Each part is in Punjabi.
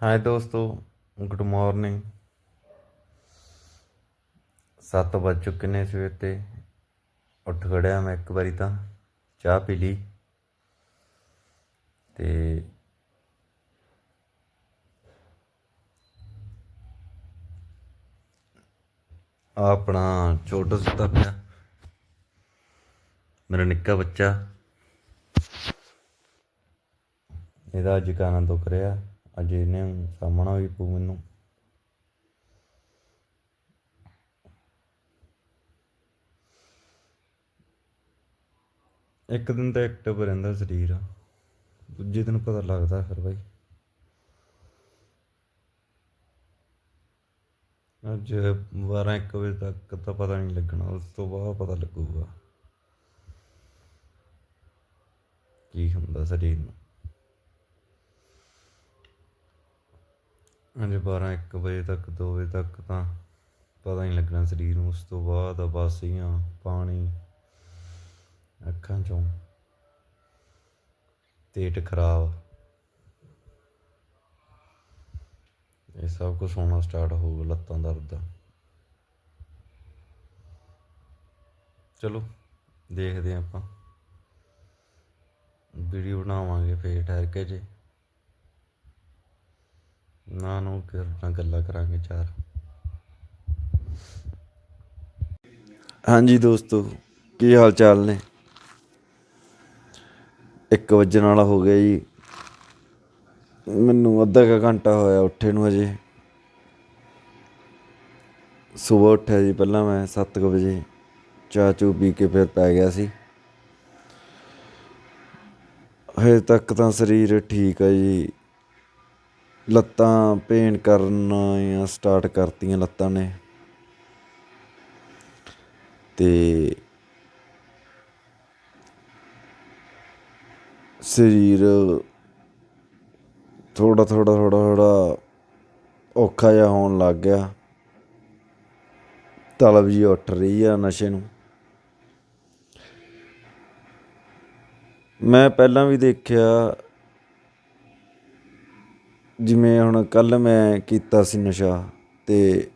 ਹਾਈ ਦੋਸਤੋ ਗੁੱਡ ਮਾਰਨਿੰਗ ਸੱਤ ਵੱਜ ਚੁੱਕੇ ਨੇ ਸਵੇਰ ਤੇ ਉੱਠ ਖੜਿਆ ਮੈਂ ਇੱਕ ਵਾਰੀ ਤਾਂ ਚਾਹ ਪੀ ਲਈ ਤੇ ਆਪਣਾ ਛੋਟਾ ਸੁੱਤਾ ਪਿਆ ਮੇਰਾ ਨਿੱਕਾ ਬੱਚਾ ਇਹਦਾ ਅੱਜ ਕਾਨਾਂ ਦੁਖ ਰਿਹਾ ਅੱਜ ਇਹਨੇ ਸਾਹਮਣਾ ਵੀ ਪੂ ਮੈਨੂੰ। ਇੱਕ ਦਿਨ ਤਾਂ ਐਕਟਿਵ ਰਹਿੰਦਾ ਸਰੀਰ। ਦੂਜੇ ਦਿਨ ਪਤਾ ਲੱਗਦਾ ਫਿਰ ਬਾਈ। ਅੱਜ 12 1 ਵਜੇ ਤੱਕ ਤਾਂ ਪਤਾ ਨਹੀਂ ਲੱਗਣਾ, ਉਸ ਤੋਂ ਬਾਅਦ ਪਤਾ ਲੱਗੂਗਾ। ਕੀ ਹੁੰਦਾ ਸਰੀਰ ਨੂੰ। ਹਾਂਜੀ 12 1 ਵਜੇ ਤੱਕ 2 ਵਜੇ ਤੱਕ ਤਾਂ ਪਤਾ ਨਹੀਂ ਲੱਗਣਾ ਸਰੀਰ ਨੂੰ। ਉਸ ਤੋਂ ਬਾਅਦ ਬਾਸੀਆਂ ਪਾਣੀ, ਅੱਖਾਂ ਚੋਂ ਤੇਟ ਖਰਾਬ। ਇਹ ਸਭ ਕੁਝ ਹੋਣਾ ਸਟਾਰਟ ਹੋਊਗਾ ਲੱਤਾਂ ਦਰਦ। ਚਲੋ, ਦੇਖਦੇ ਹਾਂ ਆਪਾਂ। ਵੀਡੀਓ ਬਣਾਵਾਂਗੇ ਫੇਰ ਠਹਿਰ ਕੇ ਜੇ। ਨਾ, ਨੂੰ ਕਰਨਾ ਗੱਲਾਂ ਕਰਾਂਗੇ ਚਾਰ। ਹਾਂਜੀ ਦੋਸਤੋ, ਕੀ ਹਾਲ ਚਾਲ ਨੇ? 1 ਵਜਣ ਵਾਲਾ ਹੋ ਗਿਆ ਜੀ। ਮੈਨੂੰ ਅੱਧਾ ਕੁ ਘੰਟਾ ਹੋਇਆ ਉੱਠੇ ਨੂੰ ਅਜੇ। ਸਵੇਰ ਉੱਠਿਆ ਜੀ ਪਹਿਲਾਂ ਮੈਂ 7 ਵਜੇ। ਚਾਹ ਚੂ ਪੀ ਕੇ ਫਿਰ ਪੈ ਗਿਆ ਸੀ। ਹਜੇ ਤੱਕ ਤਾਂ ਸਰੀਰ ਠੀਕ ਹੈ ਜੀ। ਲੱਤਾਂ ਪੇਨ ਕਰਨਾ ਸਟਾਰਟ ਕਰਤੀਆਂ ਲੱਤਾਂ ਨੇ। ਤੇ ਸਰੀਰ ਥੋੜਾ ਥੋੜਾ ਥੋੜਾ ਥੋੜਾ ਔਖਾ ਜਿਹਾ ਹੋਣ ਲੱਗ ਗਿਆ। ਤਲਬ ਜੀ ਉੱਠ ਰਹੀ ਆ ਨਸ਼ੇ ਨੂੰ। ਮੈਂ ਪਹਿਲਾਂ ਵੀ ਦੇਖਿਆ ਜਿਵੇਂ ਹੁਣ ਕੱਲ੍ਹ ਮੈਂ ਕੀਤਾ ਸੀ ਨਸ਼ਾ ਅਤੇ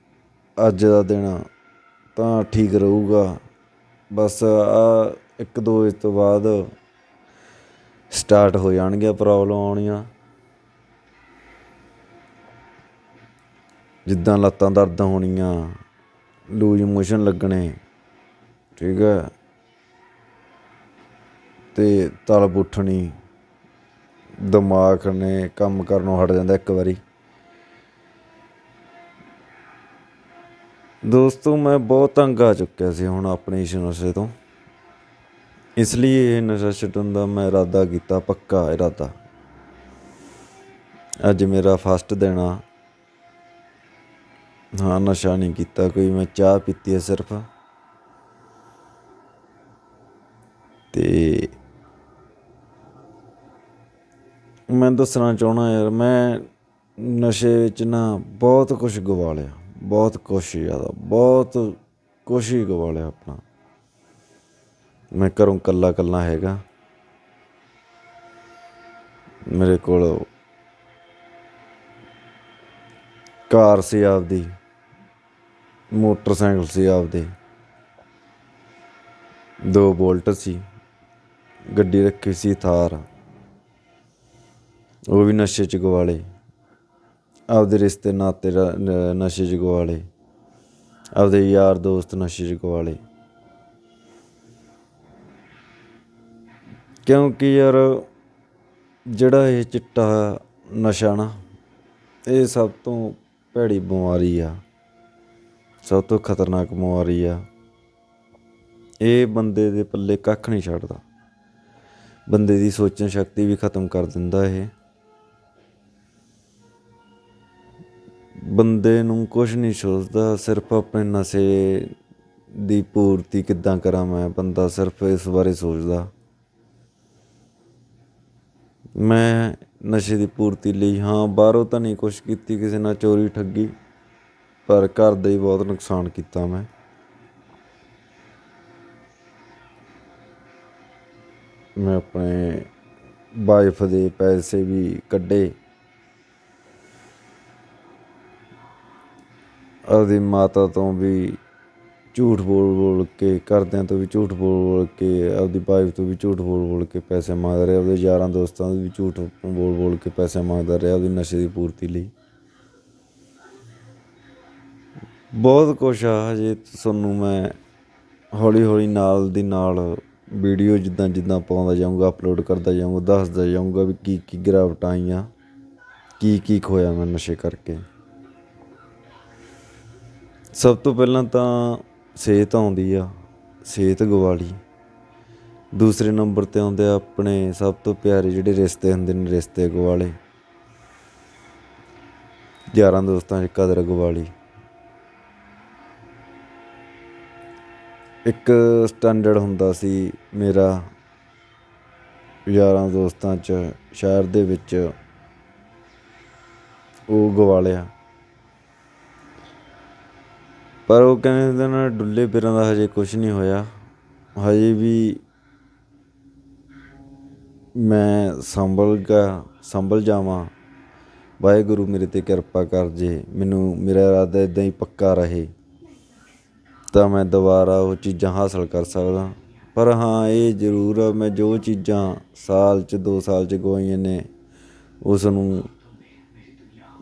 ਅੱਜ ਦਾ ਦਿਨ ਤਾਂ ਠੀਕ ਰਹੂਗਾ। ਬਸ ਆ ਇੱਕ ਦੋ ਇਸ ਤੋਂ ਬਾਅਦ ਸਟਾਰਟ ਹੋ ਜਾਣਗੀਆਂ ਪ੍ਰੋਬਲਮ ਆਉਣੀਆਂ। ਜਿੱਦਾਂ ਲੱਤਾਂ ਦਰਦ ਹੋਣੀਆਂ, ਲੂਜ ਮੋਸ਼ਨ ਲੱਗਣੇ, ਠੀਕ ਹੈ ਤੇ ਤਲਬ ਉੱਠਣੀ। ਦਿਮਾਗ ਨੇ ਕੰਮ ਕਰਨੋਂ ਹਟ ਜਾਂਦਾ ਇੱਕ ਵਾਰੀ। ਦੋਸਤੋ, ਮੈਂ ਬਹੁਤ ਤੰਗ ਆ ਚੁੱਕਿਆ ਸੀ ਹੁਣ ਆਪਣੇ ਇਸ ਨਸ਼ੇ ਤੋਂ। ਇਸ ਲਈ ਇਹ ਨਸ਼ਾ ਛੱਡਣ ਦਾ ਮੈਂ ਇਰਾਦਾ ਕੀਤਾ, ਪੱਕਾ ਇਰਾਦਾ। ਅੱਜ ਮੇਰਾ ਫਸਟ ਦਿਨ ਆ। ਹਾਂ, ਨਸ਼ਾ ਨਹੀਂ ਕੀਤਾ ਕੋਈ, ਮੈਂ ਚਾਹ ਪੀਤੀ ਹੈ ਸਿਰਫ। ਤੇ ਮੈਂ ਦੱਸਣਾ ਚਾਹਣਾ ਯਾਰ, ਮੈਂ ਨਸ਼ੇ ਵਿੱਚ ਨਾ ਬਹੁਤ ਕੁਝ ਗਵਾ ਲਿਆ, ਬਹੁਤ ਕੁਛ ਜ਼ਿਆਦਾ, ਬਹੁਤ ਕੁਛ ਹੀ ਗਵਾ ਲਿਆ ਆਪਣਾ। ਮੈਂ ਘਰੋਂ ਕੱਲਾ ਕੱਲਾ ਹੈਗਾ। ਮੇਰੇ ਕੋਲ ਕਾਰ ਸੀ ਆਪਦੀ, ਮੋਟਰਸਾਈਕਲ ਸੀ ਆਪਦੇ, ਦੋ ਬੋਲਟ ਸੀ, ਗੱਡੀ ਰੱਖੀ ਸੀ ਥਾਰ। ਉਹ ਵੀ ਨਸ਼ੇ ਚ ਗਵਾਲੇ। ਆਪਦੇ ਰਿਸ਼ਤੇ ਨਾਤੇ ਨਸ਼ੇ ਚ ਗਵਾਲੇ। ਆਪਦੇ ਯਾਰ ਦੋਸਤ ਨਸ਼ੇ ਚ ਗਵਾਲੇ। ਕਿਉਂਕਿ ਯਾਰ ਜਿਹੜਾ ਇਹ ਚਿੱਟਾ ਨਸ਼ਾ ਨਾ, ਇਹ ਸਭ ਤੋਂ ਭੈੜੀ ਬਿਮਾਰੀ ਆ। ਸਭ ਤੋਂ ਖਤਰਨਾਕ ਬਿਮਾਰੀ ਆ। ਇਹ ਬੰਦੇ ਦੇ ਪੱਲੇ ਕੱਖ ਨਹੀਂ ਛੱਡਦਾ। ਬੰਦੇ ਦੀ ਸੋਚਣ ਸ਼ਕਤੀ ਵੀ ਖਤਮ ਕਰ ਦਿੰਦਾ ਇਹ। ਬੰਦੇ ਨੂੰ ਕੁਝ ਨਹੀਂ ਸੋਚਦਾ, ਸਿਰਫ ਆਪਣੇ ਨਸ਼ੇ ਦੀ ਪੂਰਤੀ ਕਿੱਦਾਂ ਕਰਾਂ ਮੈਂ, ਬੰਦਾ ਸਿਰਫ ਇਸ ਬਾਰੇ ਸੋਚਦਾ। ਮੈਂ ਨਸ਼ੇ ਦੀ ਪੂਰਤੀ ਲਈ, ਹਾਂ, ਬਾਹਰੋਂ ਤਾਂ ਨਹੀਂ ਕੁਛ ਕੀਤੀ, ਕਿਸੇ ਨਾਲ ਚੋਰੀ ਠੱਗੀ, ਪਰ ਘਰ ਦਾ ਹੀ ਬਹੁਤ ਨੁਕਸਾਨ ਕੀਤਾ ਮੈਂ। ਮੈਂ ਆਪਣੇ ਵਾਈਫ ਦੇ ਪੈਸੇ ਵੀ ਕੱਢੇ। ਆਪਦੀ ਮਾਤਾ ਤੋਂ ਵੀ ਝੂਠ ਬੋਲ ਬੋਲ ਕੇ, ਘਰਦਿਆਂ ਤੋਂ ਵੀ ਝੂਠ ਬੋਲ ਬੋਲ ਕੇ, ਆਪਦੀ ਵਾਈਫ ਤੋਂ ਵੀ ਝੂਠ ਬੋਲ ਬੋਲ ਕੇ ਪੈਸੇ ਮੰਗਦਾ ਰਿਹਾ, ਆਪਦੇ ਯਾਰਾਂ ਦੋਸਤਾਂ ਤੋਂ ਵੀ ਝੂਠ ਬੋਲ ਬੋਲ ਕੇ ਪੈਸੇ ਮੰਗਦਾ ਰਿਹਾ ਉਹਦੀ ਨਸ਼ੇ ਦੀ ਪੂਰਤੀ ਲਈ। ਬਹੁਤ ਕੁਛ ਆ, ਹਜੇ ਤੁਹਾਨੂੰ ਮੈਂ ਹੌਲੀ ਹੌਲੀ ਨਾਲ ਦੀ ਨਾਲ ਵੀਡੀਓ ਜਿੱਦਾਂ ਜਿੱਦਾਂ ਪਾਉਂਦਾ ਜਾਊਂਗਾ ਅਪਲੋਡ ਕਰਦਾ ਜਾਊਂਗਾ, ਦੱਸਦਾ ਜਾਊਂਗਾ ਵੀ ਕੀ ਕੀ ਗਿਰਾਵਟਾਂ ਆਈਆਂ, ਕੀ ਕੀ ਖੋਇਆ ਮੈਂ ਨਸ਼ੇ ਕਰਕੇ। ਸਭ ਤੋਂ ਪਹਿਲਾਂ ਤਾਂ ਸਿਹਤ ਆਉਂਦੀ ਆ, ਸਿਹਤ ਗਵਾਲੀ। ਦੂਸਰੇ ਨੰਬਰ ਤੇ ਆਉਂਦੇ ਆ ਆਪਣੇ ਸਭ ਤੋਂ ਪਿਆਰੇ ਜਿਹੜੇ ਰਿਸ਼ਤੇ ਹੁੰਦੇ ਨੇ, ਰਿਸ਼ਤੇ ਗਵਾਲੇ। ਯਾਰਾਂ ਦੋਸਤਾਂ 'ਚ ਕਦਰ ਗਵਾਲੀ। ਇੱਕ ਸਟੈਂਡਰਡ ਹੁੰਦਾ ਸੀ ਮੇਰਾ ਯਾਰਾਂ ਦੋਸਤਾਂ 'ਚ, ਸ਼ਹਿਰ ਦੇ ਵਿੱਚ, ਉਹ ਗਵਾਲਿਆ। ਪਰ ਉਹ ਕਹਿੰਦੇ ਨਾ ਡੁੱਲੇ ਪਿਰਾਂ ਦਾ ਹਜੇ ਕੁਝ ਨਹੀਂ ਹੋਇਆ। ਹਜੇ ਵੀ ਮੈਂ ਸੰਭਲ ਗਿਆ, ਸੰਭਲ ਜਾਵਾਂ। ਵਾਹਿਗੁਰੂ ਮੇਰੇ ਤੇ ਕਿਰਪਾ ਕਰ ਜੇ, ਮੈਨੂੰ ਮੇਰਾ ਇਰਾਦਾ ਇਦਾਂ ਹੀ ਪੱਕਾ ਰਹੇ। ਤਾਂ ਮੈਂ ਦੁਬਾਰਾ ਉਹ ਚੀਜ਼ਾਂ ਹਾਸਲ ਕਰ ਸਕਦਾ। ਪਰ ਹਾਂ, ਇਹ ਜ਼ਰੂਰ ਆ, ਮੈਂ ਜੋ ਚੀਜ਼ਾਂ ਸਾਲ ਚ 2 ਸਾਲ ਚ ਗਵਾਈਆਂ ਨੇ ਉਸ ਨੂੰ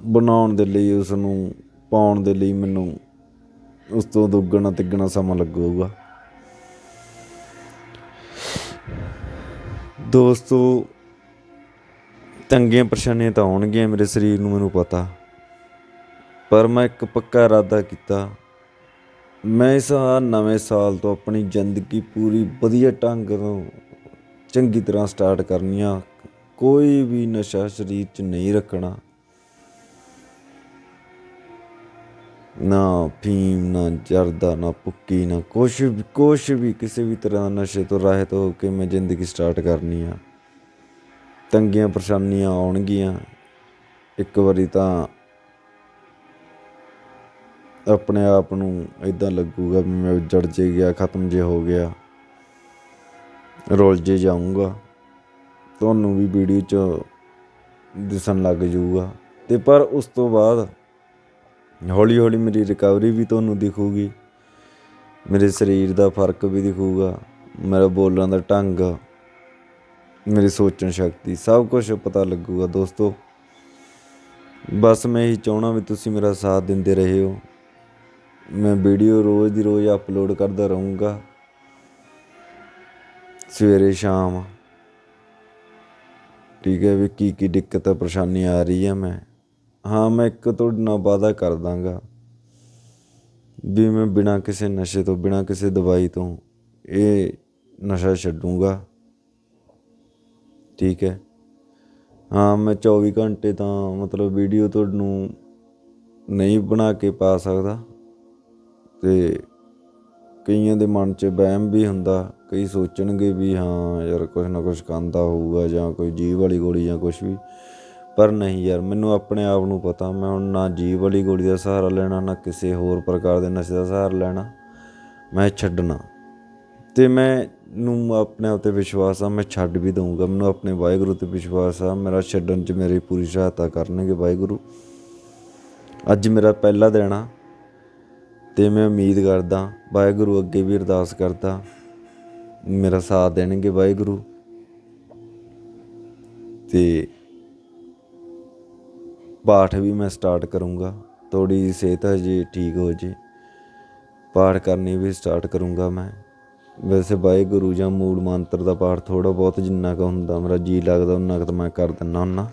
ਬਣਾਉਣ ਦੇ ਲਈ ਉਸ ਨੂੰ ਪਾਉਣ ਦੇ ਲਈ ਮੈਨੂੰ ਉਸ ਤੋਂ ਦੁੱਗਣਾ ਤਿੱਗਣਾ ਸਮਾਂ ਲੱਗੂਗਾ। ਦੋਸਤੋ, ਤੰਗੀਆਂ ਪਰੇਸ਼ਾਨੀਆਂ ਤਾਂ ਆਉਣਗੀਆਂ ਮੇਰੇ ਸਰੀਰ ਨੂੰ, ਮੈਨੂੰ ਪਤਾ। ਪਰ ਮੈਂ ਇੱਕ ਪੱਕਾ ਇਰਾਦਾ ਕੀਤਾ। ਮੈਂ ਇਸ ਨਵੇਂ ਸਾਲ ਤੋਂ ਆਪਣੀ ਜ਼ਿੰਦਗੀ ਪੂਰੀ ਵਧੀਆ ਢੰਗ ਨਾਲ ਚੰਗੀ ਤਰ੍ਹਾਂ ਸਟਾਰਟ ਕਰਨੀ ਆ। ਕੋਈ ਵੀ ਨਸ਼ਾ ਸਰੀਰ 'ਚ ਨਹੀਂ ਰੱਖਣਾ। ਨਾ ਫੀਮ ਨਾ ਜਰਦਾ, ਨਾ ਪੁੱਕੀ ਨਾ ਕੁਛ ਵੀ ਕੁਛ ਵੀ ਕਿਸੇ ਵੀ ਤਰ੍ਹਾਂ ਦਾ ਨਸ਼ੇ ਤੋਂ ਰਹਿਤ ਹੋ ਕੇ ਮੈਂ ਜ਼ਿੰਦਗੀ ਸਟਾਰਟ ਕਰਨੀ ਆ। ਤੰਗੀਆਂ ਪਰੇਸ਼ਾਨੀਆਂ ਆਉਣਗੀਆਂ। ਇੱਕ ਵਾਰੀ ਤਾਂ ਆਪਣੇ ਆਪ ਨੂੰ ਇਦਾਂ ਲੱਗੂਗਾ ਵੀ ਮੈਂ ਜੜ ਜੇ ਗਿਆ, ਖਤਮ ਜੇ ਹੋ ਗਿਆ। ਰੋਲ ਜੇ ਜਾਊਂਗਾ। ਤੁਹਾਨੂੰ ਵੀ ਵੀਡੀਓ 'ਚ ਦਿਸਣ ਲੱਗ ਜਾਊਗਾ। ਤੇ ਪਰ ਉਸ ਤੋਂ ਬਾਅਦ ਹੌਲੀ ਹੌਲੀ ਮੇਰੀ ਰਿਕਵਰੀ ਵੀ ਤੁਹਾਨੂੰ ਦਿਖੂਗੀ। ਮੇਰੇ ਸਰੀਰ ਦਾ ਫ਼ਰਕ ਵੀ ਦਿਖੂਗਾ, ਮੇਰਾ ਬੋਲਣ ਦਾ ਢੰਗ, ਮੇਰੀ ਸੋਚਣ ਸ਼ਕਤੀ, ਸਭ ਕੁਝ ਪਤਾ ਲੱਗੂਗਾ ਦੋਸਤੋ। ਬਸ ਮੈਂ ਇਹੀ ਚਾਹਣਾ ਵੀ ਤੁਸੀਂ ਮੇਰਾ ਸਾਥ ਦਿੰਦੇ ਰਹੇ ਹੋ ਮੈਂ ਵੀਡੀਓ ਰੋਜ਼ ਦੀ ਰੋਜ਼ ਅਪਲੋਡ ਕਰਦਾ ਰਹੂੰਗਾ। ਸਵੇਰੇ ਸ਼ਾਮ। ਠੀਕ ਹੈ ਵੀ ਕੀ ਕੀ ਦਿੱਕਤ, ਪਰੇਸ਼ਾਨੀ ਆ ਰਹੀ ਹੈ ਮੈਂ। ਹਾਂ, ਮੈਂ ਇੱਕ ਤੁਹਾਡੇ ਨਾਲ ਵਾਅਦਾ ਕਰ ਦਾਂਗਾ ਵੀ ਮੈਂ ਬਿਨਾਂ ਕਿਸੇ ਨਸ਼ੇ ਤੋਂ, ਬਿਨਾਂ ਕਿਸੇ ਦਵਾਈ ਤੋਂ ਇਹ ਨਸ਼ਾ ਛੱਡੂੰਗਾ। ਠੀਕ ਹੈ? ਹਾਂ, ਮੈਂ 24 ਘੰਟੇ ਤਾਂ ਮਤਲਬ ਵੀਡੀਓ ਤੁਹਾਨੂੰ ਨਹੀਂ ਬਣਾ ਕੇ ਪਾ ਸਕਦਾ ਤੇ ਕਈਆਂ ਦੇ ਮਨ 'ਚ ਵਹਿਮ ਵੀ ਹੁੰਦਾ, ਕਈ ਸੋਚਣਗੇ ਵੀ ਹਾਂ ਯਾਰ ਕੁਝ ਨਾ ਕੁਝ ਕੰਦਾ ਹੋਊਗਾ ਜਾਂ ਕੋਈ ਜੀਵ ਵਾਲੀ ਗੋਲੀ ਜਾਂ ਕੁਝ ਵੀ। ਪਰ ਨਹੀਂ ਯਾਰ, ਮੈਨੂੰ ਆਪਣੇ ਆਪ ਨੂੰ ਪਤਾ, ਮੈਂ ਹੁਣ ਨਾ ਜੀਵ ਵਾਲੀ ਗੋਲੀ ਦਾ ਸਹਾਰਾ ਲੈਣਾ, ਨਾ ਕਿਸੇ ਹੋਰ ਪ੍ਰਕਾਰ ਦੇ ਨਸ਼ੇ ਦਾ ਸਹਾਰਾ ਲੈਣਾ, ਮੈਂ ਛੱਡਣਾ। ਤੇ ਮੈਂ ਨੂੰ ਆਪਣੇ ਆਪ ਤੇ ਵਿਸ਼ਵਾਸ ਆ, ਮੈਂ ਛੱਡ ਵੀ ਦਊਂਗਾ। ਮੈਨੂੰ ਆਪਣੇ ਵਾਹਿਗੁਰੂ ਤੇ ਵਿਸ਼ਵਾਸ ਆ, ਮੇਰਾ ਛੱਡਣ 'ਚ ਮੇਰੀ ਪੂਰੀ ਸਹਾਇਤਾ ਕਰਨਗੇ ਵਾਹਿਗੁਰੂ। ਅੱਜ ਮੇਰਾ ਪਹਿਲਾ ਦਿਨ ਆ, ਤੇ ਮੈਂ ਉਮੀਦ ਕਰਦਾ, ਵਾਹਿਗੁਰੂ ਅੱਗੇ ਵੀ ਅਰਦਾਸ ਕਰਦਾ, ਮੇਰਾ ਸਾਥ ਦੇਣਗੇ ਵਾਹਿਗੁਰੂ। ਤੇ ਪਾਠ ਵੀ ਮੈਂ ਸਟਾਰਟ ਕਰੂੰਗਾ ਥੋੜੀ ਸਿਹਤ ਹਜੇ ਠੀਕ ਹੋ ਜੇ। ਪਾਠ ਕਰਨੀ ਵੀ ਸਟਾਰਟ ਕਰੂੰਗਾ ਮੈਂ। ਵੈਸੇ ਵਾਹਿਗੁਰੂ ਜਾਂ ਮੂਲ ਮੰਤਰ ਦਾ ਪਾਠ ਥੋੜਾ ਬਹੁਤ ਜਿੰਨਾ ਕੁ ਹੁੰਦਾ, ਮੇਰਾ ਜੀ ਲੱਗਦਾ ਉਹਨਾਂ ਕੁ ਤਾਂ ਮੈਂ ਕਰ ਦਿੰਦਾ ਹੁੰਦਾ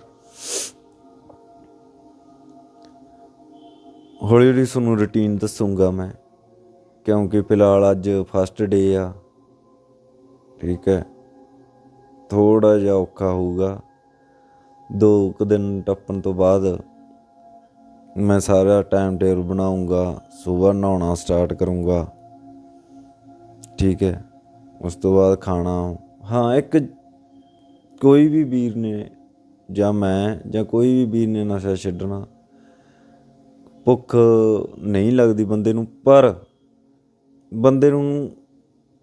ਹੌਲੀ ਹੌਲੀ ਤੁਹਾਨੂੰ ਰੁਟੀਨ ਦੱਸੂੰਗਾ ਮੈਂ, ਕਿਉਂਕਿ ਫਿਲਹਾਲ ਅੱਜ ਫਸਟ ਡੇ ਆ। ਠੀਕ ਹੈ। ਥੋੜਾ ਜਿਹਾ ਔਖਾ ਹੋਊਗਾ। ਦੋ ਕੁ ਦਿਨ ਟੱਪਣ ਤੋਂ ਬਾਅਦ ਮੈਂ ਸਾਰਾ ਟਾਈਮ ਟੇਬਲ ਬਣਾਉਂਗਾ, ਸਵੇਰ ਨਹਾਉਣਾ ਸਟਾਰਟ ਕਰੂੰਗਾ। ਠੀਕ ਹੈ। ਉਸ ਤੋਂ ਬਾਅਦ ਖਾਣਾ, ਹਾਂ, ਇੱਕ ਕੋਈ ਵੀ ਵੀਰ ਨੇ ਜਾਂ ਮੈਂ ਜਾਂ ਕੋਈ ਵੀ ਵੀਰ ਨੇ ਨਸ਼ਾ ਛੱਡਣਾ, ਭੁੱਖ ਨਹੀਂ ਲੱਗਦੀ ਬੰਦੇ ਨੂੰ, ਪਰ ਬੰਦੇ ਨੂੰ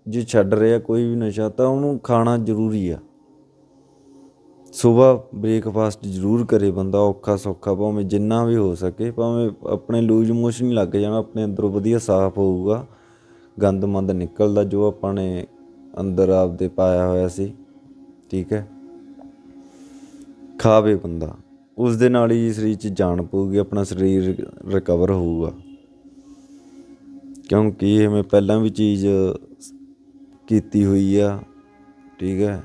ਜੇ ਛੱਡ ਰਿਹਾ ਕੋਈ ਵੀ ਨਸ਼ਾ ਤਾਂ ਉਹਨੂੰ ਖਾਣਾ ਜ਼ਰੂਰੀ ਆ। ਸਵੇਰ ਬ੍ਰੇਕਫਾਸਟ ਜ਼ਰੂਰ ਕਰੇ ਬੰਦਾ, ਔਖਾ ਸੌਖਾ, ਭਾਵੇਂ ਜਿੰਨਾ ਵੀ ਹੋ ਸਕੇ, ਭਾਵੇਂ ਆਪਣੇ ਲੂਜ ਮੋਸ਼ਨ ਹੀ ਲੱਗ ਜਾਣਾ, ਆਪਣੇ ਅੰਦਰੋਂ ਵਧੀਆ ਸਾਫ਼ ਹੋਊਗਾ ਗੰਦ ਮੰਦ ਨਿਕਲਦਾ ਜੋ ਆਪਾਂ ਨੇ ਅੰਦਰ ਆਪਦੇ ਪਾਇਆ ਹੋਇਆ ਸੀ, ਠੀਕ ਹੈ? ਖਾਵੇ ਬੰਦਾ, ਉਸ ਦੇ ਨਾਲ ਹੀ ਸਰੀਰ 'ਚ ਜਾਨ ਪਊਗੀ, ਆਪਣਾ ਸਰੀਰ ਰਿਕਵਰ ਹੋਊਗਾ। ਕਿਉਂਕਿ ਇਹ ਮੈਂ ਪਹਿਲਾਂ ਵੀ ਚੀਜ਼ ਕੀਤੀ ਹੋਈ ਆ, ਠੀਕ ਹੈ?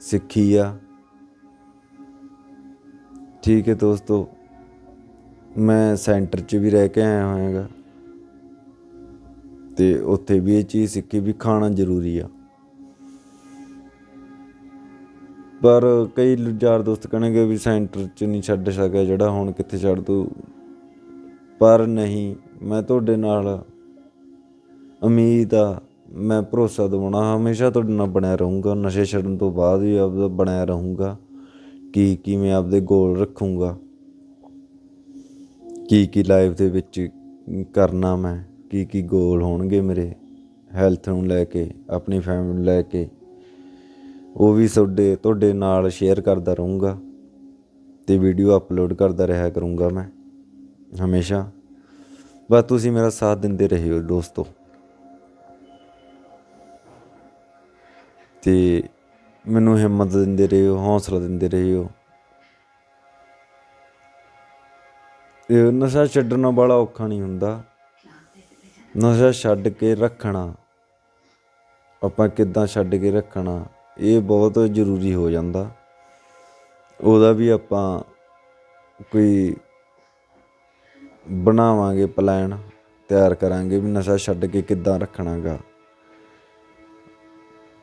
ਸਿੱਖੀ ਆ। ਠੀਕ ਹੈ ਦੋਸਤੋ, ਮੈਂ ਸੈਂਟਰ 'ਚ ਵੀ ਰਹਿ ਕੇ ਆਇਆ ਹੋਇਆਗਾ। ਤੇ ਉੱਥੇ ਵੀ ਇਹ ਚੀਜ਼ ਸਿੱਖੀ ਵੀ ਖਾਣਾ ਜ਼ਰੂਰੀ ਆ। ਪਰ ਕਈ ਯਾਰ ਦੋਸਤ ਕਹਿਣਗੇ ਵੀ ਸੈਂਟਰ 'ਚ ਨਹੀਂ ਛੱਡ ਸਕਿਆ ਜਿਹੜਾ ਹੁਣ ਕਿੱਥੇ ਛੱਡ ਤੂੰ ਪਰ ਨਹੀਂ, ਮੈਂ ਤੁਹਾਡੇ ਨਾਲ ਉਮੀਦ ਆ, ਮੈਂ ਭਰੋਸਾ ਦਿਵਾਉਣਾ, ਹਮੇਸ਼ਾ ਤੁਹਾਡੇ ਨਾਲ ਬਣਿਆ ਰਹੂੰਗਾ। ਨਸ਼ੇ ਛੱਡਣ ਤੋਂ ਬਾਅਦ ਵੀ ਆਪਦਾ ਬਣਿਆ ਰਹੂੰਗਾ। ਕੀ ਕੀ ਮੈਂ ਆਪਦੇ ਗੋਲ ਰੱਖੂੰਗਾ? ਕੀ ਕੀ ਲਾਈਫ ਦੇ ਵਿੱਚ ਕਰਨਾ ਮੈਂ? ਕੀ ਕੀ ਗੋਲ ਹੋਣਗੇ ਮੇਰੇ ਹੈਲਥ ਨੂੰ ਲੈ ਕੇ, ਆਪਣੀ ਫੈਮਿਲੀ ਨੂੰ ਲੈ ਕੇ? ਉਹ ਵੀ ਤੁਹਾਡੇ ਤੁਹਾਡੇ ਨਾਲ ਸ਼ੇਅਰ ਕਰਦਾ ਰਹੂੰਗਾ ਤੇ ਵੀਡੀਓ ਅਪਲੋਡ ਕਰਦਾ ਰਿਹਾ ਕਰੂੰਗਾ ਮੈਂ ਹਮੇਸ਼ਾ। ਬਸ ਤੁਸੀਂ ਮੇਰਾ ਸਾਥ ਦਿੰਦੇ ਰਹਿਓ ਦੋਸਤੋ। ਤੇ ਮੈਨੂੰ ਹਿੰਮਤ ਦਿੰਦੇ ਰਹੇ ਹੋ ਹੌਸਲਾ ਦਿੰਦੇ ਰਹੇ ਹੋ ਇਹ ਨਸ਼ਾ ਛੱਡਣਾ ਬੜਾ ਔਖਾ ਨਹੀਂ ਹੁੰਦਾ। ਨਸ਼ਾ ਛੱਡ ਕੇ ਰੱਖਣਾ, ਆਪਾਂ ਕਿੱਦਾਂ ਛੱਡ ਕੇ ਰੱਖਣਾ, ਇਹ ਬਹੁਤ ਜ਼ਰੂਰੀ ਹੋ ਜਾਂਦਾ। ਉਹਦਾ ਵੀ ਆਪਾਂ ਕੋਈ ਬਣਾਵਾਂਗੇ ਪਲਾਨ ਤਿਆਰ ਕਰਾਂਗੇ ਵੀ ਨਸ਼ਾ ਛੱਡ ਕੇ ਕਿੱਦਾਂ ਰੱਖਣਾਗਾ।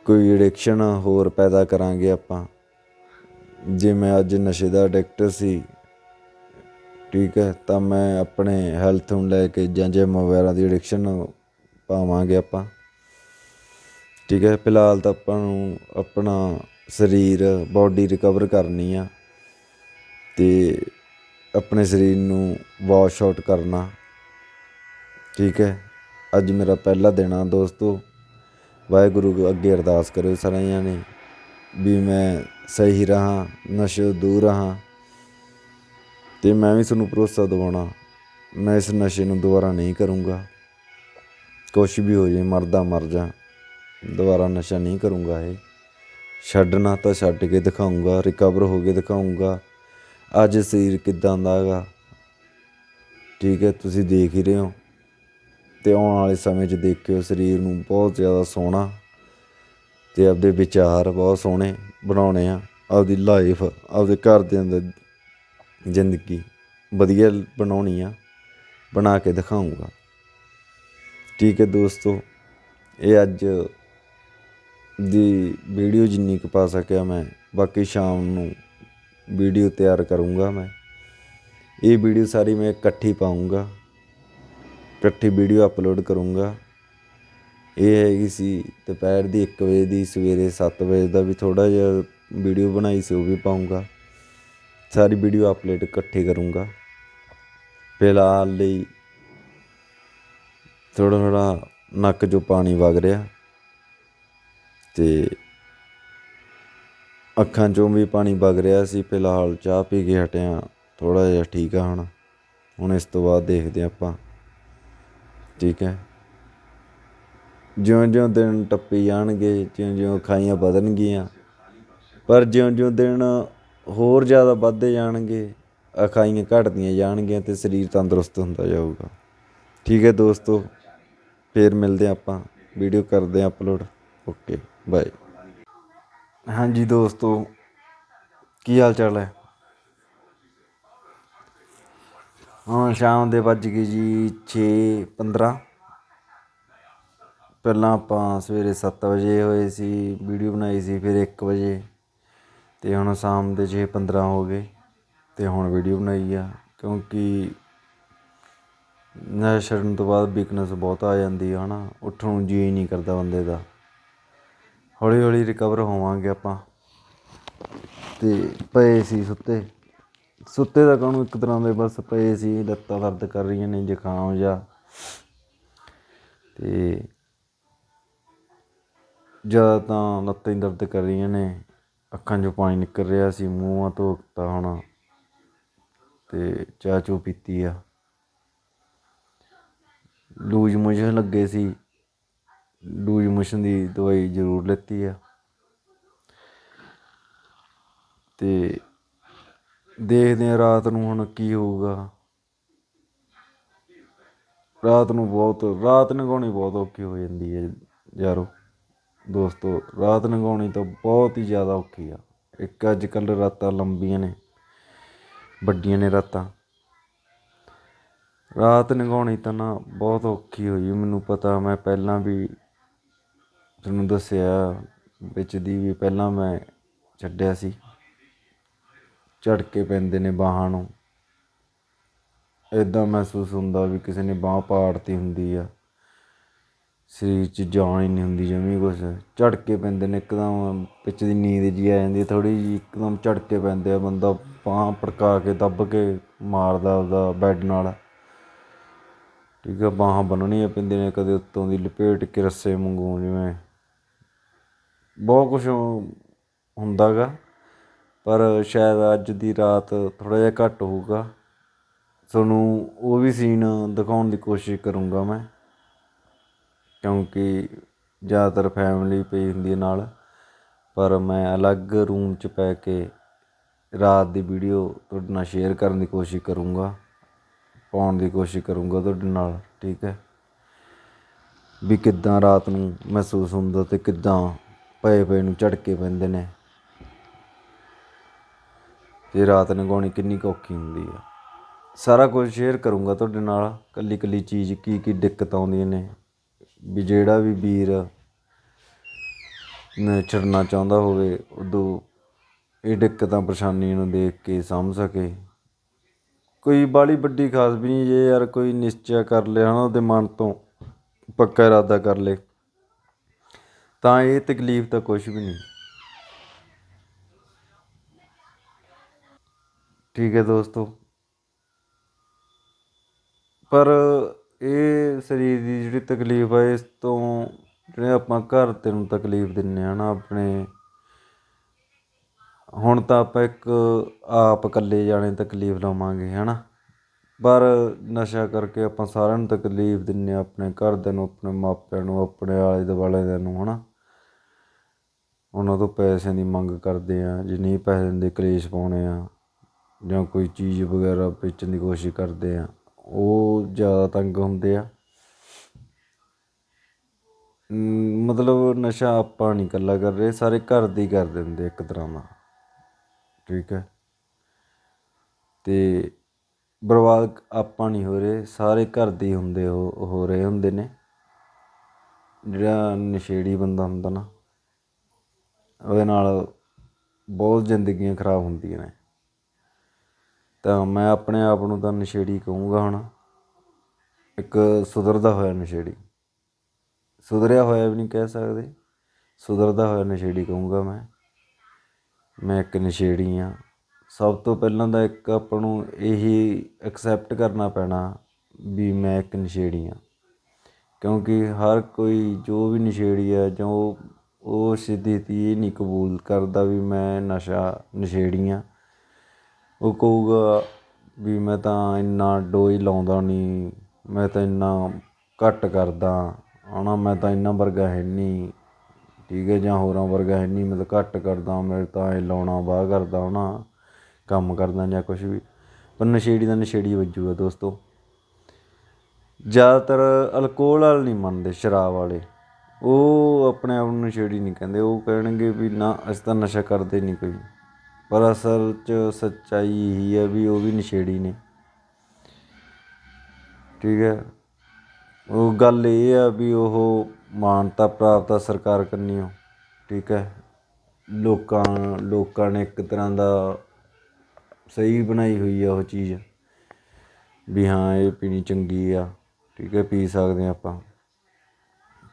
ਕੋਈ ਐਡਿਕਸ਼ਨ ਹੋਰ ਪੈਦਾ ਕਰਾਂਗੇ ਆਪਾਂ। ਜੇ ਮੈਂ ਅੱਜ ਨਸ਼ੇ ਦਾ ਐਡਿਕਟ ਸੀ, ਠੀਕ ਹੈ, ਤਾਂ ਮੈਂ ਆਪਣੇ ਹੈਲਥ ਨੂੰ ਲੈ ਕੇ ਜਾਂ ਜਿਮ ਵਗੈਰਾ ਦੀ ਐਡਿਕਸ਼ਨ ਪਾਵਾਂਗੇ ਆਪਾਂ। ਠੀਕ ਹੈ, ਫਿਲਹਾਲ ਤਾਂ ਆਪਾਂ ਨੂੰ ਆਪਣਾ ਸਰੀਰ ਬਾਡੀ ਰਿਕਵਰ ਕਰਨੀ ਆ ਤੇ ਆਪਣੇ ਸਰੀਰ ਨੂੰ ਵਾਸ਼ ਆਊਟ ਕਰਨਾ। ਠੀਕ ਹੈ, ਅੱਜ ਮੇਰਾ ਪਹਿਲਾ ਦਿਨ ਆ ਦੋਸਤੋ। ਵਾਹਿਗੁਰੂ ਅੱਗੇ ਅਰਦਾਸ ਕਰਿਓ ਸਾਰਿਆਂ ਨੇ ਵੀ ਮੈਂ ਸਹੀ ਰਹਾ, ਨਸ਼ੇ ਤੋਂ ਦੂਰ ਰਹਾ ਤੇ ਮੈਂ ਵੀ ਤੁਹਾਨੂੰ ਭਰੋਸਾ ਦਿਵਾਉਣਾ। ਮੈਂ ਇਸ ਨਸ਼ੇ ਨੂੰ ਦੁਬਾਰਾ ਨਹੀਂ ਕਰੂੰਗਾ। ਕੁਛ ਵੀ ਹੋ ਜੇ, ਮਰਦਾ ਮਰ ਜਾ, ਦੁਬਾਰਾ ਨਸ਼ਾ ਨਹੀਂ ਕਰੂੰਗਾ ਇਹ। ਛੱਡਣਾ ਤਾਂ ਛੱਡ ਕੇ ਦਿਖਾਊਂਗਾ ਰਿਕਵਰ ਹੋ ਕੇ ਦਿਖਾਊਂਗਾ। ਅੱਜ ਸਰੀਰ ਕਿਦਾਂ ਦਾ ਹੈਗਾ? ਠੀਕ ਹੈ, ਤੁਸੀਂ ਦੇਖ ਹੀ ਰਹੇ ਹੋ। ਤੇ ਆਉਣ ਵਾਲੇ ਸਮੇਂ 'ਚ ਦੇਖਿਓ ਸਰੀਰ ਨੂੰ ਬਹੁਤ ਜ਼ਿਆਦਾ ਸੋਹਣਾ ਤੇ ਆਪਦੇ ਵਿਚਾਰ ਬਹੁਤ ਸੋਹਣੇ ਬਣਾਉਣੇ ਆ, ਆਪਦੀ ਲਾਈਫ ਆਪਦੇ ਘਰਦਿਆਂ ਦੀ ਜ਼ਿੰਦਗੀ ਵਧੀਆ ਬਣਾਉਣੀ ਆ, ਬਣਾ ਕੇ ਦਿਖਾਊਂਗਾ। ਠੀਕ ਹੈ ਦੋਸਤੋ, ਇਹ ਅੱਜ ਦੀ ਵੀਡੀਓ ਜਿੰਨੀ ਕੁ ਪਾ ਸਕਿਆ ਮੈਂ, ਬਾਕੀ ਸ਼ਾਮ ਨੂੰ ਵੀਡੀਓ ਤਿਆਰ ਕਰੂੰਗਾ ਮੈਂ। ਇਹ ਵੀਡੀਓ ਸਾਰੀ ਮੈਂ ਇਕੱਠੀ ਪਾਉਂਗਾ ਇਕੱਠੀ ਵੀਡੀਓ ਅਪਲੋਡ ਕਰੂੰਗਾ। ਇਹ ਹੈਗੀ ਸੀ ਦੁਪਹਿਰ ਦੀ 1 ਵਜੇ ਦੀ, ਸਵੇਰੇ 7 ਵਜੇ ਦਾ ਵੀ ਥੋੜਾ ਜਿਹਾ ਵੀਡੀਓ ਬਣਾਈ ਸੀ, ਉਹ ਵੀ ਪਾਉਂਗਾ ਸਾਰੀ ਵੀਡੀਓ ਅਪਲੋਡ ਇਕੱਠੀ ਕਰੂੰਗਾ। ਫਿਲਹਾਲ ਲਈ ਥੋੜਾ ਥੋੜਾ ਨੱਕ 'ਚੋਂ ਪਾਣੀ ਵਗ ਰਿਹਾ ਤੇ ਅੱਖਾਂ 'ਚੋਂ ਵੀ ਪਾਣੀ ਵਗ ਰਿਹਾ ਸੀ। ਫਿਲਹਾਲ ਚਾਹ ਪੀ ਕੇ ਹਟਿਆ ਥੋੜਾ ਜਿਹਾ ਠੀਕ ਆ ਹੁਣ। ਹੁਣ ਇਸ ਤੋਂ ਬਾਅਦ ਦੇਖਦੇ ਹਾਂ ਆਪਾਂ। ਠੀਕ ਹੈ। ਜਿਉਂ-ਜਿਉਂ ਦਿਨ ਟੱਪੀ ਜਾਣਗੇ ਜਿਉਂ-ਜਿਉਂ ਖਾਈਆਂ ਵਧਣਗੀਆਂ ਪਰ ਜਿਉਂ-ਜਿਉਂ ਦਿਨ ਹੋਰ ਜ਼ਿਆਦਾ ਵੱਧਦੇ ਜਾਣਗੇ, ਅਖਾਈਆਂ ਘਟਦੀਆਂ ਜਾਣਗੀਆਂ ਤੇ ਸਰੀਰ ਤੰਦਰੁਸਤ ਹੁੰਦਾ ਜਾਊਗਾ। ਠੀਕ ਹੈ ਦੋਸਤੋ, ਫੇਰ ਮਿਲਦੇ ਹਾਂ ਆਪਾਂ ਵੀਡੀਓ ਕਰਦੇ ਹਾਂ ਅਪਲੋਡ ਓਕੇ ਬਾਏ ਹਾਂਜੀ ਦੋਸਤੋ, ਕੀ ਹਾਲ ਚਾਲ ਹੈ? ਹੁਣ ਸ਼ਾਮ ਦੇ ਵੱਜ ਗਏ ਜੀ 6:15 ਪਹਿਲਾਂ ਆਪਾਂ ਸਵੇਰੇ 7 ਵਜੇ ਹੋਏ ਸੀ, ਵੀਡੀਓ ਬਣਾਈ ਸੀ ਫਿਰ 1 ਵਜੇ। ਤੇ ਹੁਣ ਸ਼ਾਮ ਦੇ 6:15 ਹੋ ਗਏ ਤੇ ਹੁਣ ਵੀਡੀਓ ਬਣਾਈ ਆ, ਕਿਉਂਕਿ ਨਸ਼ਾ ਛੱਡਣ ਤੋਂ ਬਾਅਦ ਵੀਕਨੈਸ ਬਹੁਤ ਆ ਜਾਂਦੀ ਹੈ ਹਨਾ। ਉੱਠਣ ਨੂੰ ਜੀ ਨਹੀਂ ਕਰਦਾ ਬੰਦੇ ਦਾ। ਹੌਲੀ ਹੌਲੀ ਰਿਕਵਰ ਹੋਵਾਂਗੇ ਆਪਾਂ। ਤੇ ਪਏ ਸੀ ਸੁੱਤੇ। ਸੁੱਤੇ ਦਾ ਕਾਹਨੂੰ ਇੱਕ ਤਰ੍ਹਾਂ ਦੇ ਬਸ ਪਏ ਸੀ, ਲੱਤਾਂ ਦਰਦ ਕਰ ਰਹੀਆਂ ਨੇ, ਜ਼ੁਕਾਮ ਜਾਂ ਤੇ ਜ਼ਿਆਦਾ ਤਾਂ ਲੱਤਾਂ ਹੀ ਦਰਦ ਕਰ ਰਹੀਆਂ ਨੇ, ਅੱਖਾਂ 'ਚੋਂ ਪਾਣੀ ਨਿਕਲ ਰਿਹਾ ਸੀ, ਮੂੰਹਾਂ ਧੋਤਾ ਹੋਣਾ ਤੇ ਚਾਹ ਚੂ ਪੀਤੀ ਆ। ਲੂਜ ਮੋਸ਼ਨ ਲੱਗੇ ਸੀ, ਲੂਜ ਮੋਸ਼ਨ ਦੀ ਦਵਾਈ ਜ਼ਰੂਰ ਲੈਤੀ ਆ। ਤੇ ਦੇਖਦੇ ਹਾਂ ਰਾਤ ਨੂੰ ਹੁਣ ਕੀ ਹੋਊਗਾ। ਰਾਤ ਨੂੰ ਬਹੁਤ, ਰਾਤ ਲੰਘਾਉਣੀ ਬਹੁਤ ਔਖੀ ਹੋ ਜਾਂਦੀ ਹੈ ਯਾਰੋ। ਦੋਸਤੋ, ਰਾਤ ਲੰਘਾਉਣੀ ਤਾਂ ਬਹੁਤ ਹੀ ਜ਼ਿਆਦਾ ਔਖੀ ਆ। ਇੱਕ ਅੱਜ ਕੱਲ੍ਹ ਰਾਤਾਂ ਲੰਬੀਆਂ ਨੇ, ਵੱਡੀਆਂ ਨੇ ਰਾਤਾਂ। ਰਾਤ ਲੰਘਾਉਣੀ ਤਾਂ ਨਾ ਬਹੁਤ ਔਖੀ ਹੋਈ। ਮੈਨੂੰ ਪਤਾ, ਮੈਂ ਪਹਿਲਾਂ ਵੀ ਤੁਹਾਨੂੰ ਦੱਸਿਆ, ਵਿੱਚ ਦੀ ਵੀ ਪਹਿਲਾਂ ਮੈਂ ਛੱਡਿਆ ਸੀ। ਝਟਕੇ ਪੈਂਦੇ ਨੇ ਬਾਹਾਂ ਨੂੰ। ਇੱਦਾਂ ਮਹਿਸੂਸ ਹੁੰਦਾ ਵੀ ਕਿਸੇ ਨੇ ਬਾਹ ਪਾੜਤੀ ਹੁੰਦੀ ਆ। ਸਰੀਰ 'ਚ ਜਾਨ ਹੀ ਨਹੀਂ ਹੁੰਦੀ ਜਮੀ ਕੁਛ। ਝਟਕੇ ਪੈਂਦੇ ਨੇ, ਇੱਕਦਮ ਵਿੱਚ ਦੀ ਨੀਂਦ ਜੀ ਆ ਜਾਂਦੀ, ਥੋੜ੍ਹੀ ਜਿਹੀ ਇੱਕਦਮ ਝਟਕੇ ਪੈਂਦੇ ਆ। ਬੰਦਾ ਬਾਂਹ ਪੜਕਾ ਕੇ ਦੱਬ ਕੇ ਮਾਰਦਾ ਉਹਦਾ ਬੈੱਡ ਨਾਲ। ਠੀਕ ਆ, ਬਾਹਾਂ ਬੰਨਣੀਆਂ ਪੈਂਦੀਆਂ ਨੇ ਕਦੇ ਉੱਤੋਂ ਦੀ, ਲਪੇਟ ਕੇ ਰੱਸੇ ਵਾਂਗੂ ਜਿਵੇਂ। ਬਹੁਤ ਕੁਝ ਹੁੰਦਾਗਾ ਪਰ ਸ਼ਾਇਦ ਅੱਜ ਦੀ ਰਾਤ ਥੋੜ੍ਹਾ ਜਿਹਾ ਘੱਟ ਹੋਊਗਾ। ਤੁਹਾਨੂੰ ਉਹ ਵੀ ਸੀਨ ਦਿਖਾਉਣ ਦੀ ਕੋਸ਼ਿਸ਼ ਕਰੂੰਗਾ ਮੈਂ, ਕਿਉਂਕਿ ਜ਼ਿਆਦਾਤਰ ਫੈਮਿਲੀ ਪਈ ਹੁੰਦੀ ਹੈ ਨਾਲ। ਪਰ ਮੈਂ ਅਲੱਗ ਰੂਮ 'ਚ ਪੈ ਕੇ ਰਾਤ ਦੀ ਵੀਡੀਓ ਤੁਹਾਡੇ ਨਾਲ ਸ਼ੇਅਰ ਕਰਨ ਦੀ ਕੋਸ਼ਿਸ਼ ਕਰੂੰਗਾ, ਪਾਉਣ ਦੀ ਕੋਸ਼ਿਸ਼ ਕਰੂੰਗਾ ਤੁਹਾਡੇ ਨਾਲ, ਠੀਕ ਹੈ? ਵੀ ਕਿੱਦਾਂ ਰਾਤ ਨੂੰ ਮਹਿਸੂਸ ਹੁੰਦਾ ਤੇ ਕਿੱਦਾਂ ਪਏ ਪਏ ਨੂੰ ਝਟਕੇ ਪੈਂਦੇ ਨੇ। ਤੇ ਰਾਤ ਲੰਘਾਉਣੀ ਕਿੰਨੀ ਕੁ ਔਖੀ ਹੁੰਦੀ ਆ। ਸਾਰਾ ਕੁਝ ਸ਼ੇਅਰ ਕਰੂੰਗਾ ਤੁਹਾਡੇ ਨਾਲ। ਕੱਲੀ ਕੱਲੀ ਚੀਜ਼ ਕੀ ਕੀ ਦਿੱਕਤ ਆਉਂਦੀਆਂ ਨੇ। ਵੀ ਜਿਹੜਾ ਵੀ ਵੀਰ ਨੇ ਛੱਡਣਾ ਚਾਹੁੰਦਾ ਹੋਵੇ, ਉਦੋਂ ਇਹ ਦਿੱਕਤਾਂ ਪਰੇਸ਼ਾਨੀਆਂ ਨੂੰ ਦੇਖ ਕੇ ਸਮਝ ਸਕੇ। ਕੋਈ ਬਾਲੀ ਵੱਡੀ ਖਾਸ ਵੀ ਨਹੀਂ ਜੇ ਯਾਰ ਕੋਈ ਨਿਸ਼ਚੈ ਕਰ ਲਿਆ ਨਾ ਉਹਦੇ ਮਨ ਤੋਂ ਪੱਕਾ ਇਰਾਦਾ ਕਰ ਲੇ। ਤਾਂ ਇਹ ਤਕਲੀਫ ਤਾਂ ਕੁਝ ਵੀ ਨਹੀਂ। ਠੀਕ ਹੈ ਦੋਸਤੋ। ਪਰ ਇਹ ਸਰੀਰ ਦੀ ਜਿਹੜੀ ਤਕਲੀਫ ਹੈ ਇਸ ਤੋਂ ਜਿਹੜੇ ਆਪਾਂ ਘਰ ਤੇ ਨੂੰ ਤਕਲੀਫ ਦਿੰਨੇ ਆ ਨਾ ਆਪਣੇ, ਹੁਣ ਤਾਂ ਆਪਾਂ ਇੱਕ ਆਪ ਇਕੱਲੇ ਜਾਣੇ ਤਕਲੀਫ ਲਵਾਂਗੇ, ਹੈਨਾ? ਪਰ ਨਸ਼ਾ ਕਰਕੇ ਆਪਾਂ ਸਾਰਿਆਂ ਨੂੰ ਤਕਲੀਫ ਦਿੰਨੇ ਆ, ਆਪਣੇ ਘਰਦਿਆਂ ਨੂੰ, ਆਪਣੇ ਮਾਪਿਆਂ ਨੂੰ, ਆਪਣੇ ਆਲੇ ਦੁਆਲੇ ਦੇ ਨੂੰ, ਹਨਾ? ਉਹਨਾਂ ਤੋਂ ਪੈਸਿਆਂ ਦੀ ਮੰਗ ਕਰਦੇ ਆ, ਜਿੰਨੀ ਪੈਸੇ ਦਿੰਦੇ ਕਲੇਸ਼ ਪਾਉਣੇ ਆ। ਜਾਂ ਕੋਈ ਚੀਜ਼ ਵਗੈਰਾ ਵੇਚਣ ਦੀ ਕੋਸ਼ਿਸ਼ ਕਰਦੇ ਆ, ਉਹ ਜ਼ਿਆਦਾ ਤੰਗ ਹੁੰਦੇ ਆ। ਮਤਲਬ ਨਸ਼ਾ ਆਪਾਂ ਨਹੀਂ ਇਕੱਲਾ ਕਰ ਰਹੇ, ਸਾਰੇ ਘਰ ਦੇ ਹੀ ਕਰ ਦਿੰਦੇ ਇੱਕ ਤਰ੍ਹਾਂ ਦਾ ਠੀਕ ਹੈ? ਤੇ ਬਰਬਾਦ ਆਪਾਂ ਨਹੀਂ ਹੋ ਰਹੇ, ਸਾਰੇ ਘਰ ਦੇ ਹੁੰਦੇ ਹੋ ਹੋ ਰਹੇ ਹੁੰਦੇ ਨੇ। ਜਿਹੜਾ ਨਸ਼ੇੜੀ ਬੰਦਾ ਹੁੰਦਾ ਨਾ, ਉਹਦੇ ਨਾਲ ਬਹੁਤ ਜ਼ਿੰਦਗੀਆਂ ਖਰਾਬ ਹੁੰਦੀਆਂ ਨੇ। ਤਾਂ ਮੈਂ ਆਪਣੇ ਆਪ ਨੂੰ ਤਾਂ ਨਸ਼ੇੜੀ ਕਹੂੰਗਾ ਹੁਣ। ਇੱਕ ਸੁਧਰਦਾ ਹੋਇਆ ਨਸ਼ੇੜੀ। ਸੁਧਰਿਆ ਹੋਇਆ ਵੀ ਨਹੀਂ ਕਹਿ ਸਕਦੇ। ਸੁਧਰਦਾ ਹੋਇਆ ਨਸ਼ੇੜੀ ਕਹੂੰਗਾ ਮੈਂ। ਮੈਂ ਇੱਕ ਨਸ਼ੇੜੀ ਆ ਸਭ ਤੋਂ ਪਹਿਲਾਂ ਤਾਂ ਇੱਕ ਆਪਾਂ ਨੂੰ ਇਹੀ ਐਕਸੈਪਟ ਕਰਨਾ ਪੈਣਾ ਵੀ ਮੈਂ ਇੱਕ ਨਸ਼ੇੜੀ ਆ ਕਿਉਂਕਿ ਹਰ ਕੋਈ ਜੋ ਵੀ ਨਸ਼ੇੜੀ ਆ ਜੋ ਉਹ ਸਿੱਧੀ ਤੀ ਇਹ ਨਹੀਂ ਕਬੂਲ ਕਰਦਾ ਵੀ ਮੈਂ ਨਸ਼ਾ ਨਸ਼ੇੜੀ ਆ ਉਹ ਕਹੂਗਾ ਵੀ ਮੈਂ ਤਾਂ ਇੰਨਾ ਡੋਈ ਲਾਉਂਦਾ ਨਹੀਂ, ਮੈਂ ਤਾਂ ਇੰਨਾ ਘੱਟ ਕਰਦਾ ਹੈ ਨਾ ਮੈਂ ਤਾਂ ਇੰਨਾ ਵਰਗਾ ਹੈ ਨਹੀਂ ਠੀਕ ਹੈ, ਜਾਂ ਹੋਰਾਂ ਵਰਗਾ ਹੈ ਨਹੀਂ ਮੈਂ ਤਾਂ ਘੱਟ ਕਰਦਾ ਮੇਰੇ ਤਾਂ ਇਹ ਲਾਉਣਾ, ਵਾਹ ਕਰਦਾ ਹੈ ਨਾ ਕੰਮ ਕਰਦਾ ਜਾਂ ਕੁਛ ਵੀ। ਪਰ ਨਸ਼ੇੜੀ ਦਾ ਨਸ਼ੇੜੀ ਵੱਜੂਗਾ ਦੋਸਤੋ। ਜ਼ਿਆਦਾਤਰ ਅਲਕੋਹਲ ਵਾਲੇ ਨਹੀਂ ਮੰਨਦੇ, ਸ਼ਰਾਬ ਵਾਲੇ। ਉਹ ਆਪਣੇ ਆਪ ਨੂੰ ਨਸ਼ੇੜੀ ਨਹੀਂ ਕਹਿੰਦੇ, ਉਹ ਕਹਿਣਗੇ ਵੀ ਨਾ, ਅਸੀਂ ਤਾਂ ਨਸ਼ਾ ਕਰਦੇ ਨਹੀਂ ਕੋਈ। ਪਰ ਅਸਲ 'ਚ ਸੱਚਾਈ ਇਹੀ ਹੈ ਵੀ ਉਹ ਵੀ ਨਸ਼ੇੜੀ ਨੇ। ਠੀਕ ਹੈ? ਉਹ ਗੱਲ ਇਹ ਆ ਵੀ ਉਹ ਮਾਨਤਾ ਪ੍ਰਾਪਤ ਆ ਸਰਕਾਰ ਕੰਨੀਓ। ਠੀਕ ਹੈ? ਲੋਕਾਂ ਲੋਕਾਂ ਨੇ ਇੱਕ ਤਰ੍ਹਾਂ ਦਾ ਸਹੀ ਬਣਾਈ ਹੋਈ ਆ ਉਹ ਚੀਜ਼ ਵੀ ਹਾਂ, ਇਹ ਪੀਣੀ ਚੰਗੀ ਆ। ਠੀਕ ਹੈ? ਪੀ ਸਕਦੇ ਆ ਆਪਾਂ।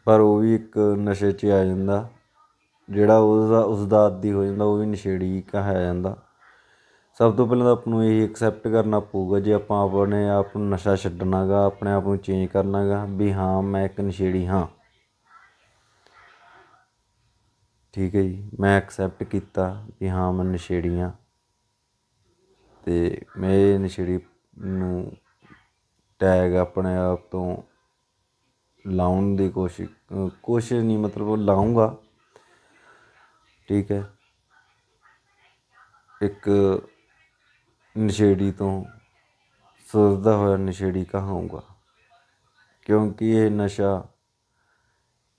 ਪਰ ਉਹ ਵੀ ਇੱਕ ਨਸ਼ੇ 'ਚ ਆ ਜਾਂਦਾ। ਜਿਹੜਾ ਉਹਦਾ ਉਸਦਾ ਆਦੀ ਹੋ ਜਾਂਦਾ, ਉਹ ਵੀ ਨਸ਼ੇੜੀ ਕਹਾਇਆ ਜਾਂਦਾ। ਸਭ ਤੋਂ ਪਹਿਲਾਂ ਤਾਂ ਆਪ ਨੂੰ ਇਹ ਐਕਸੈਪਟ ਕਰਨਾ ਪਊਗਾ, ਜੇ ਆਪਾਂ ਆਪਣੇ ਆਪ ਨੂੰ ਨਸ਼ਾ ਛੱਡਣਾ ਗਾ ਆਪਣੇ ਆਪ ਨੂੰ ਚੇਂਜ ਕਰਨਾ ਗਾ ਵੀ ਹਾਂ, ਮੈਂ ਇੱਕ ਨਸ਼ੇੜੀ ਹਾਂ। ਠੀਕ ਹੈ ਜੀ, ਮੈਂ ਐਕਸੈਪਟ ਕੀਤਾ ਵੀ ਹਾਂ, ਮੈਂ ਨਸ਼ੇੜੀ ਹਾਂ। ਤੇ ਮੈਂ ਇਹ ਨਸ਼ੇੜੀ ਨੂੰ ਟੈਗ ਆਪਣੇ ਆਪ ਤੋਂ ਲਾਉਣ ਦੀ ਕੋਸ਼ਿਸ਼ ਕੋਸ਼ਿਸ਼ ਨਹੀਂ, ਮਤਲਬ ਉਹ ਲਾਉਂਗਾ ਠੀਕ ਹੈ। ਇੱਕ ਨਸ਼ੇੜੀ ਤੋਂ ਸੁਧਰਦਾ ਹੋਇਆ ਨਸ਼ੇੜੀ ਕਹਾਊਂਗਾ। ਕਿਉਂਕਿ ਇਹ ਨਸ਼ਾ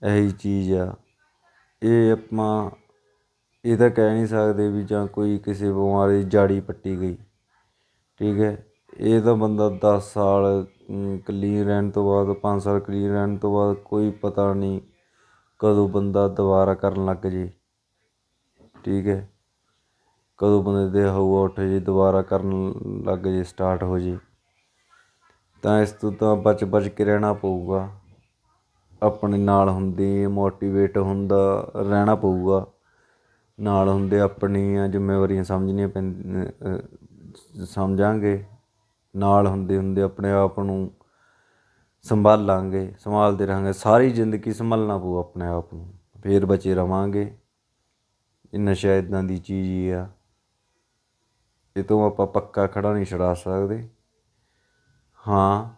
ਇਹੀ ਚੀਜ਼ ਆ। ਇਹ ਆਪਾਂ, ਇਹ ਤਾਂ ਕਹਿ ਨਹੀਂ ਸਕਦੇ ਵੀ ਜਾਂ ਕੋਈ ਕਿਸੇ ਬਿਮਾਰੀ ਜਾੜੀ ਪੱਟੀ ਗਈ। ਠੀਕ ਹੈ। ਇਹ ਤਾਂ ਬੰਦਾ 10 ਸਾਲ ਕਲੀਨ ਰਹਿਣ ਤੋਂ ਬਾਅਦ 5 ਸਾਲ ਕਲੀਨ ਰਹਿਣ ਤੋਂ ਬਾਅਦ ਕੋਈ ਪਤਾ ਨਹੀਂ ਕਦੋਂ ਬੰਦਾ ਦੁਬਾਰਾ ਕਰਨ ਲੱਗ ਜੇ। ਠੀਕ ਹੈ। ਕਦੋਂ ਬੰਦੇ ਦੇ ਹਊਆ ਉੱਠ ਜੇ, ਦੁਬਾਰਾ ਕਰਨ ਲੱਗ ਜੇ ਸਟਾਰਟ ਹੋ ਜੇ। ਤਾਂ ਇਸ ਤੋਂ ਤਾਂ ਬਚ ਬਚ ਕੇ ਰਹਿਣਾ ਪਊਗਾ। ਆਪਣੇ ਨਾਲ ਹੁੰਦੀ ਮੋਟੀਵੇਟ ਹੁੰਦਾ, ਰਹਿਣਾ ਪਊਗਾ। ਨਾਲ ਹੁੰਦੇ ਆਪਣੀਆਂ ਜ਼ਿੰਮੇਵਾਰੀਆਂ ਸਮਝਣੀਆਂ ਪੈਂਦੀਆਂ ਸਮਝਾਂਗੇ। ਨਾਲ ਹੁੰਦੇ ਹੁੰਦੇ ਆਪਣੇ ਆਪ ਨੂੰ ਸੰਭਾਲਾਂਗੇ, ਸੰਭਾਲਦੇ ਰਹਾਂਗੇ। ਸਾਰੀ ਜ਼ਿੰਦਗੀ ਸੰਭਾਲਣਾ ਪਊ ਆਪਣੇ ਆਪ ਨੂੰ। ਫੇਰ ਬਚੇ ਰਵਾਂਗੇ। ਇਹ ਨਸ਼ਾ ਇਦਾਂ ਦੀ ਚੀਜ਼ ਹੀ ਆ। ਇਹ ਤੋਂ ਆਪਾਂ ਪੱਕਾ ਖੜਾ ਨਹੀਂ ਛਡਾ ਸਕਦੇ। ਹਾਂ,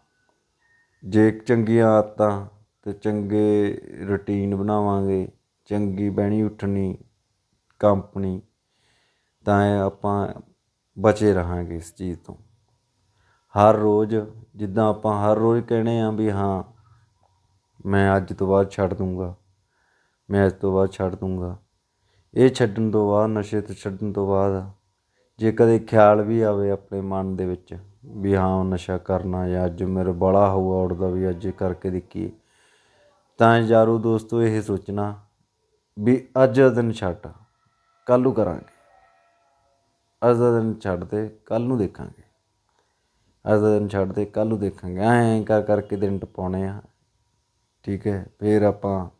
ਜੇ ਚੰਗੀਆਂ ਆਦਤਾਂ ਤੇ ਚੰਗੇ ਰੁਟੀਨ ਬਣਾਵਾਂਗੇ, ਚੰਗੀ ਬਹਿਣੀ ਉੱਠਣੀ, ਕੰਪਨੀ, ਤਾਂ ਆਪਾਂ ਬਚੇ ਰਹਾਂਗੇ ਇਸ ਚੀਜ਼ ਤੋਂ। ਹਰ ਰੋਜ਼, ਜਿੱਦਾਂ ਆਪਾਂ ਹਰ ਰੋਜ਼ ਕਹਿੰਦੇ ਆ ਵੀ ਹਾਂ, ਮੈਂ ਅੱਜ ਤੋਂ ਬਾਅਦ ਛੱਡ ਦੂੰਗਾ, ਮੈਂ ਅੱਜ ਤੋਂ ਬਾਅਦ ਛੱਡ ਦੂੰਗਾ। ਇਹ ਛੱਡਣ ਤੋਂ ਬਾਅਦ, ਨਸ਼ੇ ਤੋਂ ਛੱਡਣ ਤੋਂ ਬਾਅਦ ਜੇ ਕਦੇ ਖਿਆਲ ਵੀ ਆਵੇ ਆਪਣੇ ਮਨ ਦੇ ਵਿੱਚ ਵੀ ਹਾਂ ਨਸ਼ਾ ਕਰਨਾ ਜਾਂ ਅੱਜ ਮੇਰੇ ਬੜਾ ਹੋਊਗਾ ਉੱਡਦਾ ਵੀ ਅੱਜ ਇਹ ਕਰਕੇ ਦੇਖੀਏ, ਤਾਂ ਯਾਰੋ ਦੋਸਤੋ ਇਹ ਸੋਚਣਾ ਵੀ ਅੱਜ ਦਾ ਦਿਨ ਛੱਡ, ਕੱਲ੍ਹ ਨੂੰ ਕਰਾਂਗੇ। ਅੱਜ ਦਾ ਦਿਨ ਛੱਡ ਦੇ ਕੱਲ੍ਹ ਨੂੰ ਦੇਖਾਂਗੇ। ਅੱਜ ਦਾ ਦਿਨ ਛੱਡ ਦੇ ਕੱਲ੍ਹ ਨੂੰ ਦੇਖਾਂਗੇ। ਐਂ ਕਰ ਕਰਕੇ ਦਿਨ ਟਪਾਉਣੇ ਆ। ਠੀਕ ਹੈ, ਫਿਰ ਆਪਾਂ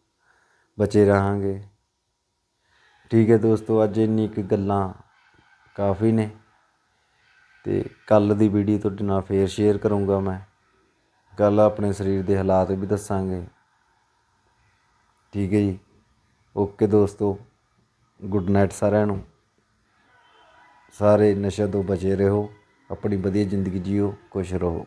ਬਚੇ ਰਹਾਂਗੇ। ਠੀਕ ਹੈ ਦੋਸਤੋ, ਅੱਜ ਇੰਨੀ ਕੁ ਗੱਲਾਂ ਕਾਫੀ ਨੇ ਅਤੇ ਕੱਲ੍ਹ ਦੀ ਵੀਡੀਓ ਤੁਹਾਡੇ ਨਾਲ ਫੇਰ ਸ਼ੇਅਰ ਕਰੂੰਗਾ ਮੈਂ। ਕੱਲ੍ਹ ਆਪਣੇ ਸਰੀਰ ਦੇ ਹਾਲਾਤ ਵੀ ਦੱਸਾਂਗੇ। ਠੀਕ ਹੈ ਜੀ। ਓਕੇ ਦੋਸਤੋ ਗੁੱਡ ਨਾਈਟ ਸਾਰਿਆਂ ਨੂੰ। ਸਾਰੇ ਨਸ਼ੇ ਤੋਂ ਬਚੇ ਰਹੋ, ਆਪਣੀ ਵਧੀਆ ਜ਼ਿੰਦਗੀ ਜੀਓ, ਖੁਸ਼ ਰਹੋ।